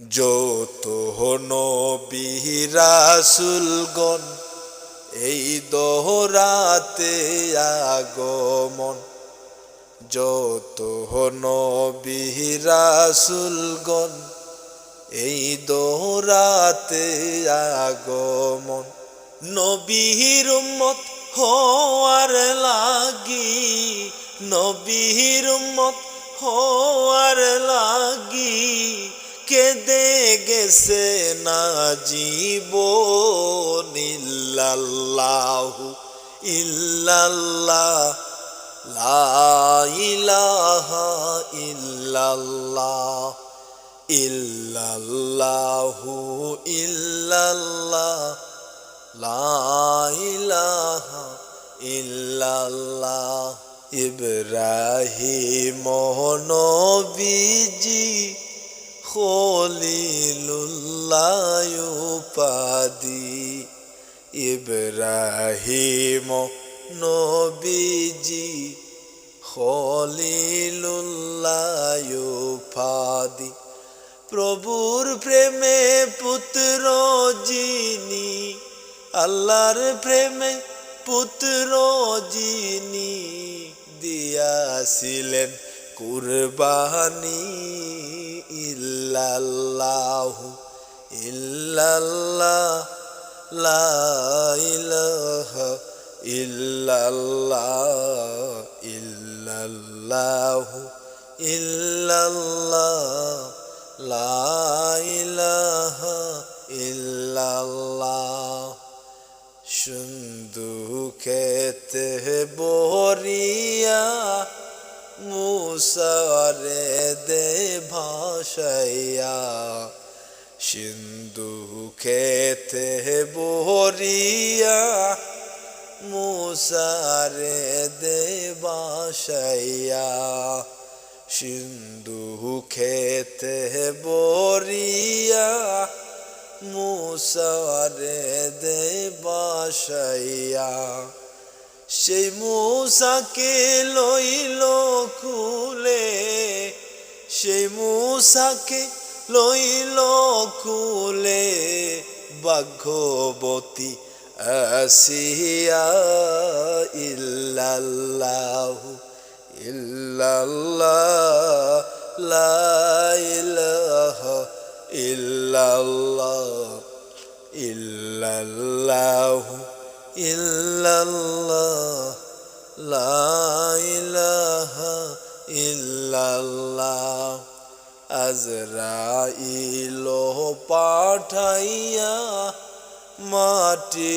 যত নবী রাসুলগণ এই দোহরাতে আগমন। যত নবী রাসুলগণ এই দোহরাতে আগমন। নবীর উম্মত হওয়ার লাগি, নবীর উম্মত হওয়ার লাগি। গেছে না জীব ইল্লাল্লাহু ইল্লাল্লাহ, লা ইলাহা ইল্লাল্লাহ, ইল্লাল্লাহু ইল্লাল্লাহ, লা ইলাহা ইল্লাল্লাহ। ইব্রাহিম নবীজি উপাদি ইব্রাহিম নবীজি, খলিলুল্লাহ উপাদি প্রভুর প্রেমে পুত্র যিনি, আল্লাহর প্রেমে পুত্র যিনি দিয়াছিলেন কুরবানি ইল্লাল্লাহু। ইল্লাল্লাহ, লা ইলাহা ইল্লাল্লাহ, ইল্লাল্লাহু ইল্লাল্লাহ, লা ইলাহা ইল্লাল্লাহ। সুন্দু খেতে বরিয়া মুসারে দে ভাসাইয়া সিন্ধু খেতে বরিয়া মুসারে দে বাসাইয়া সিন্ধু খেতে বরিয়া মুসারে দে বাসাইয়া সেই মূসাকে লইল খুলে, সেই মূসাকে লইল খুলে ভাগ্যবতী আসিয়া ইল্লাল্লাহু ইল্লাল্লাহ লা ইলাহা ইল্লাল্লাহ ইল্লাল্লাহু ইল্লাল্লাহ লা ইলাহা আজরাইল পাঠাইয়া মাটি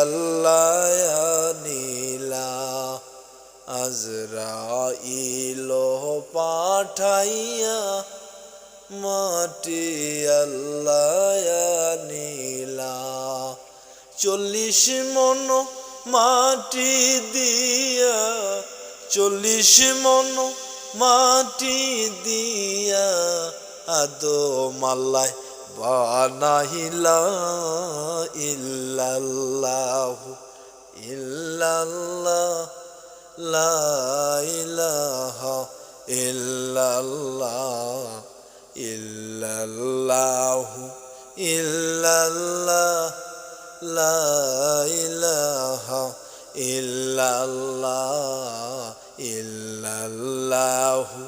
আল্লাহ নীলা আজরাইল পাঠাইয়া মাটি আল্লাহ নীলা চল্লিশ মন মাটি দিয়া, চল্লিশ মন মাটি দিয়া আদো মাল্লায় বানাইলা ইল্লাল্লাহু ইল্লাল্লাহ লা ইলাহা ইল্লাল্লাহ ইল্লাল্লাহু ইল্লাল্লাহ। ইল্লাল্লাহু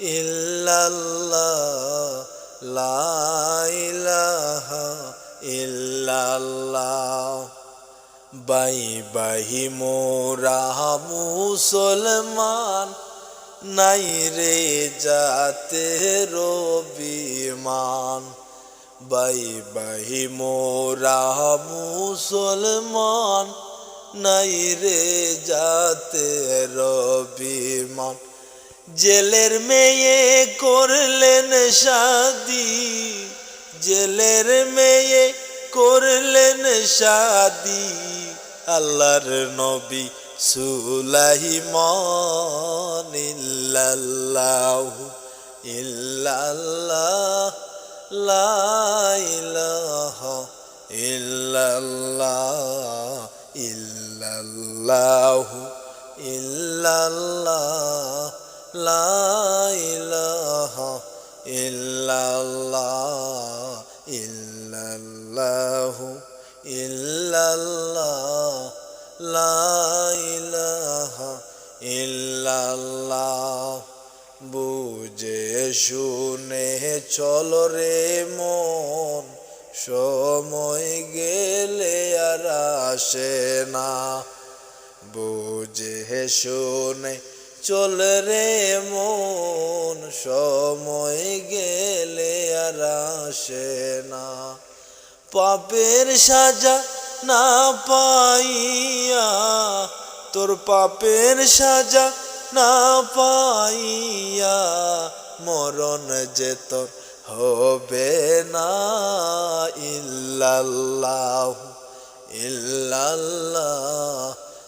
ইল্লাল্লাহ, লা ইলাহা ইল্লাল্লাহ। বাই বাহি মোরা মুসলমান, নাই রে যাতে রবিমান বাই বাহি মোরা মুসলমান নাই রে যাতে রবিমান জেলের মেয়ে করলেন শাদি, জেলের মেয়ে করলেন শাদি। আল্লাহর নবী সুলাইমান ইল্লাল্লাহু, ইল্লাল্লাহ, লা ইলাহা ইল্লাল্লাহ। ইল্লাল্লাহু ইল্লাল্লাহ লা ইলাহা ইল্লাল্লাহ ইল্লাল্লাহ ইল্লাল্লাহ লা ইলাহা বুঝে শুনে চল রে মন, সময় গেলে আর আসে না। বুঝে শুনে, চল রে মন, সময় গেলে আর আসে না। পাপের সাজা না পাইয়া, তোর পাপের সাজা না পাইয়া, মরণ যে তোর হবে না। ইল্লাল্লাহ ইল্লাল্লাহ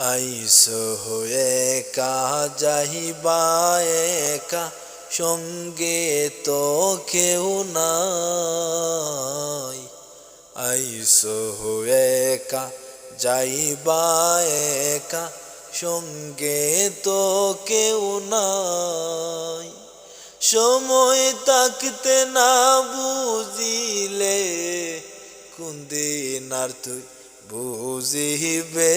আইসো হয়ে কা যাহিবা একা, সঙ্গে তো কেউ নাই। আইসো হয়ে কা যাইবা একা, সঙ্গে তো কেউ নাই। সময় তাকতে না বুঝিলে কোন দিন আর তুই বুঝিবে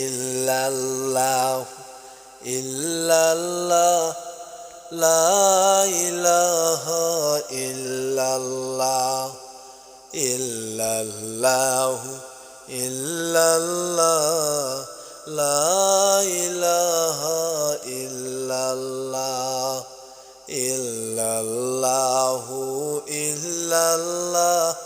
ইল্লাল্লাহ ইল্লাল্লাহ লা ইলাহা ইল্লাল্লাহ ইল্লাল্লাহ ইল্লাল্লাহ লা ইলাহা ইল্লাল্লাহু ইল্লাল্লাহ